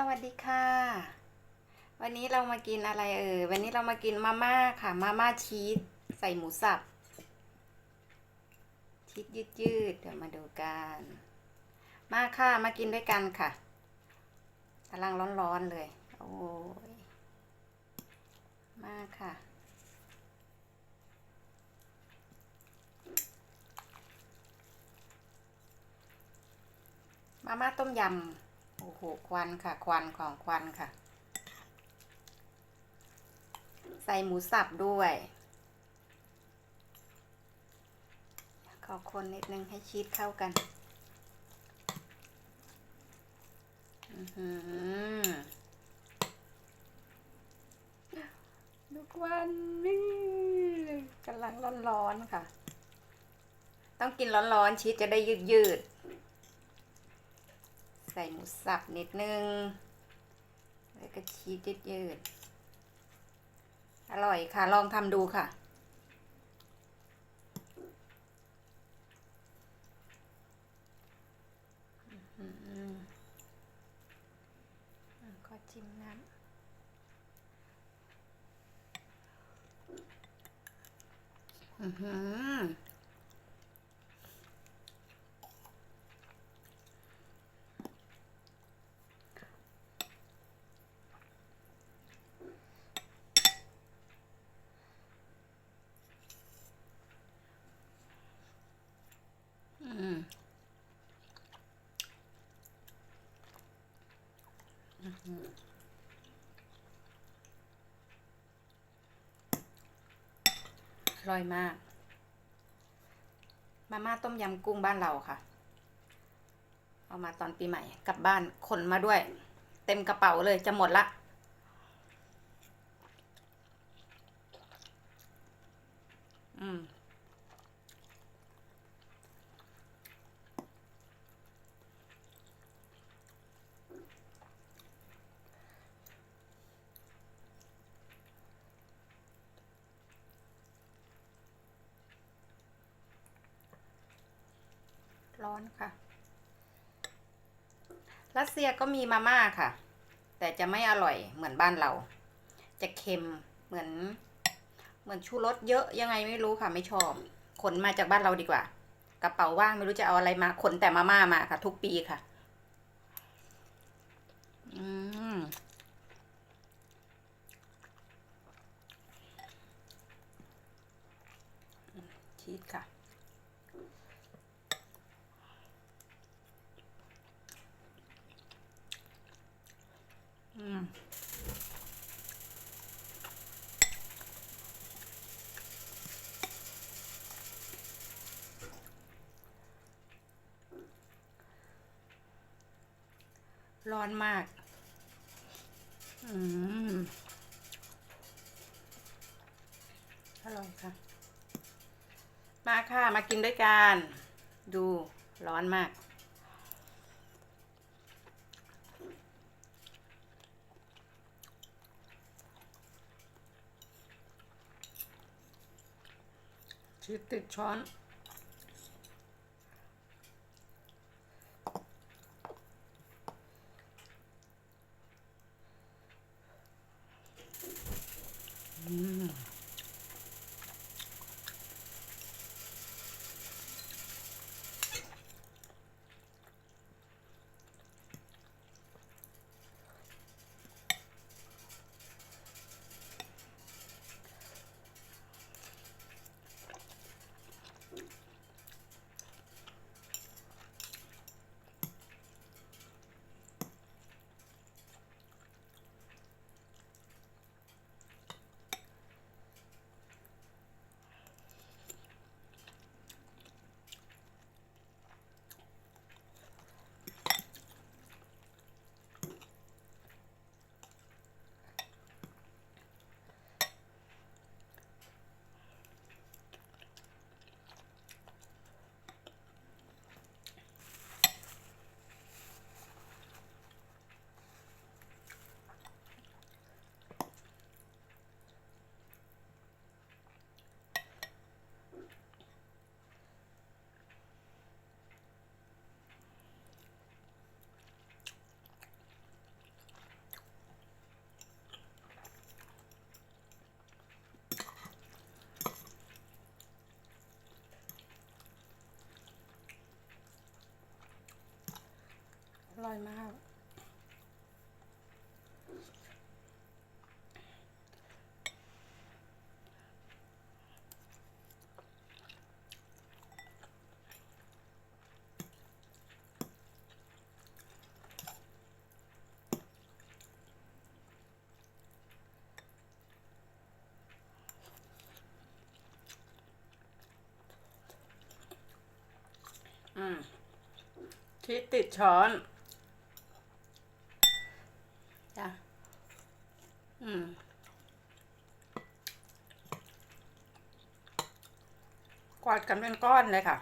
สวัสดีค่ะ วันนี้เรามากินอะไรเอ่ยวันนี้เรามากินมาม่าค่ะ มาม่าชีสใส่หมูสับ ชีสยืดยืดเดี๋ยวมาดูกัน มาค่ะมากินด้วยกันค่ะกำลังร้อนๆเลย โอ้ย มาค่ะ มาม่าต้มยำ อ้โหควันค่ะ ควันของควันค่ะ ใส่หมูสับด้วยขอคนนิดนึงให้ชีสเข้ากันอือหือดูควันนี่กำลังร้อนๆค่ะ ต้องกินร้อนๆชีสจะได้ยืดๆใส่หมูสับนิดนึง แล้วก็ชีสยืดๆอร่อยค่ะ ลองทำดูค่ะอืมอะขอชิมน้ำอือหืออืมอื้อหือ อร่อยมาก มาม่าต้มยำกุ้งบ้านเราค่ะ เอามาตอนปีใหม่กลับบ้านขนมาด้วย เต็มกระเป๋าเลยจะหมดละ อืม ร้อนค่ะ รัสเซียก็มีมาม่าค่ะ แต่จะไม่อร่อยเหมือนบ้านเรา จะเค็มเหมือน เหมือนชูรสเยอะยังไงไม่รู้ค่ะไม่ชอบ ขนมาจากบ้านเราดีกว่า กระเป๋าว่างไม่รู้จะเอาอะไรมาขนแต่มาม่ามาค่ะ ทุกปีค่ะ อืมชีสค่ะ อืม ร้อนมาก อืม อร่อยค่ะ มาค่ะ มากินด้วยกัน ดูร้อนมาก ชีสติดช้อน อืม อ ร่อยมาก อืมชีสติดช้อน จ้ะ อืม ก วาดกันเป็นก้อนเลยค่ะ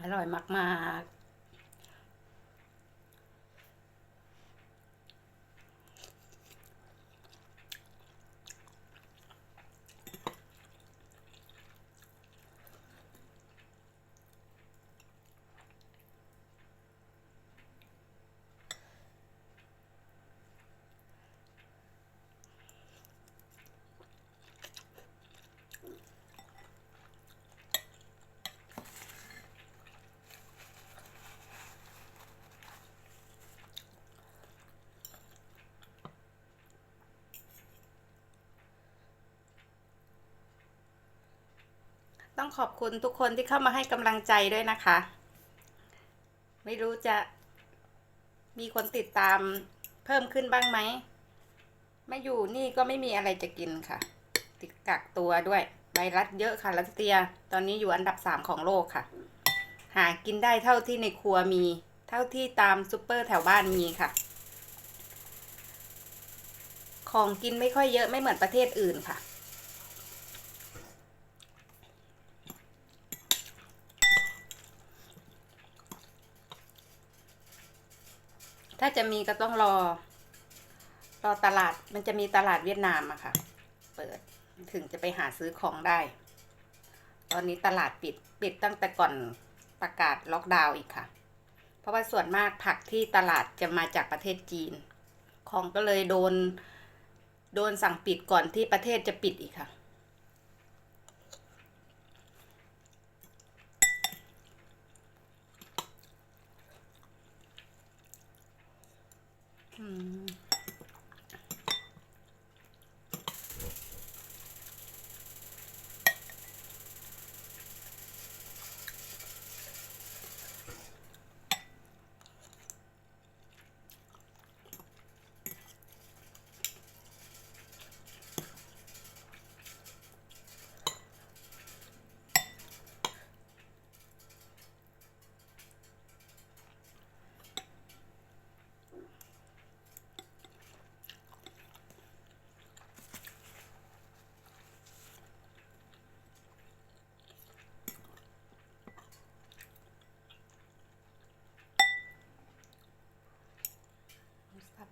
อร่อยมากๆ ต้องขอบคุณทุกคนที่เข้ามาให้กำลังใจด้วยนะคะ ไม่รู้จะมีคนติดตามเพิ่มขึ้นบ้างไหม ไม่อยู่นี่ก็ไม่มีอะไรจะกินค่ะ ติดกักตัวด้วย ไวรัสเยอะค่ะรัสเซีย ตอนนี้อยู่อันดับสามของโลกค่ะ หากินได้เท่าที่ในครัวมี เท่าที่ตามซูเปอร์แถวบ้านมีค่ะ ของกินไม่ค่อยเยอะไม่เหมือนประเทศอื่นค่ะ ถ้าจะมีก็ต้องรอ รอตลาดมันจะมีตลาดเวียดนามอะค่ะ เปิดถึงจะไปหาซื้อของได้ ตอนนี้ตลาดปิดปิดตั้งแต่ก่อนประกาศล็อกดาวน์อีกค่ะ เพราะว่าส่วนมากผักที่ตลาดจะมาจากประเทศจีน ของก็เลยโดน โดนสั่งปิดก่อนที่ประเทศจะปิดอีกค่ะ อืม จะ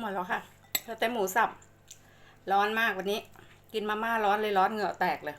หมดแล้วค่ะเหลือแต่หมูสับ ร้อนมากวันนี้ กินมาม่าร้อนเลยร้อนเหงื่อแตกเลย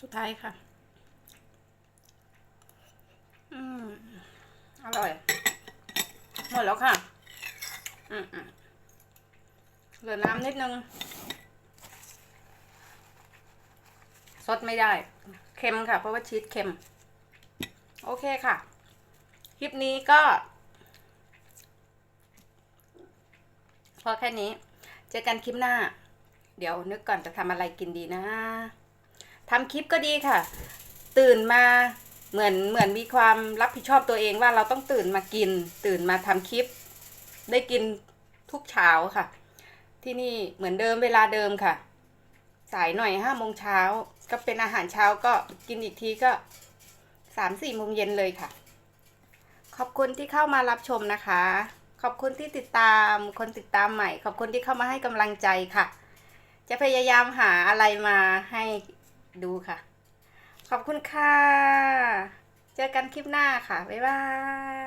สุดท้ายค่ะ อืม อร่อย หมดแล้วค่ะ อืมเหลือน้ำนิดนึงซดไม่ได้ เค็มค่ะ เพราะว่าชีสเค็ม โอเคค่ะ คลิปนี้ก็ พอแค่นี้ เจอกันคลิปหน้า เดี๋ยวนึกก่อนจะทำอะไรกินดีนะ ทำคลิปก็ดีค่ะ ตื่นมาเหมือนเหมือนมีความรับผิดชอบตัวเองว่าเราต้องตื่นมากิน ตื่นมาทำคลิป ได้กินทุกเช้าค่ะ ที่นี่เหมือนเดิมเวลาเดิมค่ะ สายหน่อยห้าโมงเช้าก็เป็นอาหารเช้าก็กินอีกทีก็สามสี่โมงเย็นเลยค่ะ ขอบคุณที่เข้ามารับชมนะคะ ขอบคุณที่ติดตามคนติดตามใหม่ ขอบคุณที่เข้ามาให้กำลังใจค่ะ จะพยายามหาอะไรมาให้ ดูค่ะ ขอบคุณค่ะ เจอกันคลิปหน้าค่ะ บ๊ายบาย